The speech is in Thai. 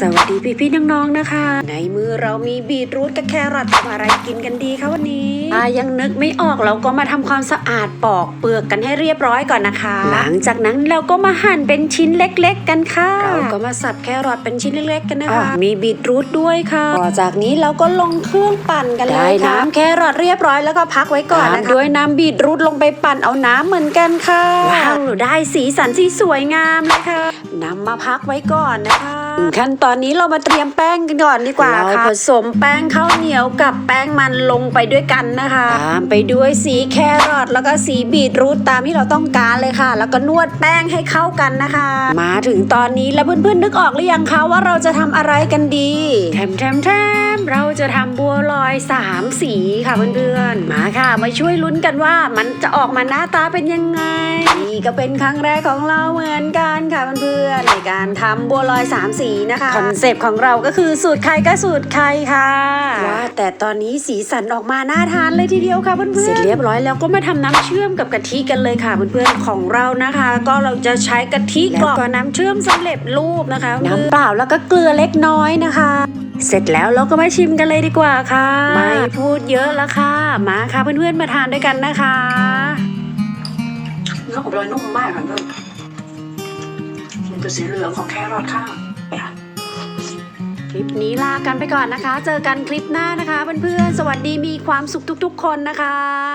สวัสดีพี่พี่ๆน้องๆนะคะ ในมือเรามีบีทรูทกับแครอททำอะไรกินกันดีคะวันนี้ถ้ายังนึกไม่ออกเราก็มาทำความสะอาดปอกเปลือกกันให้เรียบร้อยก่อนนะคะ หลังจากนั้นเราก็มาหั่นเป็นชิ้นเล็ก ๆ กันค่ะ เราก็มาสับแครอทเป็นชิ้นเล็กๆกันนะคะมีบีทรูทด้วยค่ะต่อจากนี้เราก็ลงเครื่องปั่นกันเลยค่ะน้ำแครอทเรียบร้อยแล้วก็พักไว้ก่อนนะคะด้วยน้ำบีทรูทลงไปปั่นเอาน้ำเหมือนกันค่ะว้าวได้สีสันที่สวยงามเลยค่ะนำมาพักไว้ก่อนนะคะขั้นตอนนี้เรามาเตรียมแป้งกันก่อนดีกว่าค่ะผสมแป้งข้าวเหนียวกับแป้งมันลงไปด้วยกันนะคะตามไปด้วยสีแครอทแล้วก็สีบีทรูทตามที่เราต้องการเลยค่ะ แล้วก็นวดแป้งให้เข้ากันนะคะ มาถึงตอนนี้แล้วเพื่อนๆนึกออกหรือยังคะว่าเราจะทำอะไรกันดีแถมแถมแถมเราจะทำบัวลอยสามสีค่ะเพื่อนๆมาค่ะ มาช่วยลุ้นกันว่ามันจะออกมาหน้าตาเป็นยังไง นี่ก็เป็นครั้งแรกของเราเหมือนกันค่ะเพื่อนๆในการทำบัวลอยสามสีนะคะคอนเซปต์ของเราก็คือสูตรใครก็สูตรใครค่ะว่าแต่ตอนนี้สีสันออกมาน่าทานเลยทีเดียวค่ะเพื่อนๆเสร็จเรียบร้อยแล้วก็มาทำน้ำเชื่อมกับกะทิกันเลยค่ะเพื่อนๆของเรานะคะ ก็เราจะใช้กะทิแล้วก็น้ำเชื่อมสำเร็จรูปนะคะน้ำเปล่าแล้วก็เกลือเล็กน้อยนะคะ เสร็จแล้วเราก็มาชิมกันเลยดีกว่าค่ะ ไม่พูดเยอะละค่ะ มาค่ะเพื่อนๆมาทานด้วยกันนะคะเนื้อของเรานุ่มมากค่ะเพื่อนมันจะสีเหลืองของแครอทค่ะคลิปนี้ลากันไปก่อนนะคะ เจอกันคลิปหน้านะคะเพื่อนๆ สวัสดีมีความสุขทุกๆคนนะคะ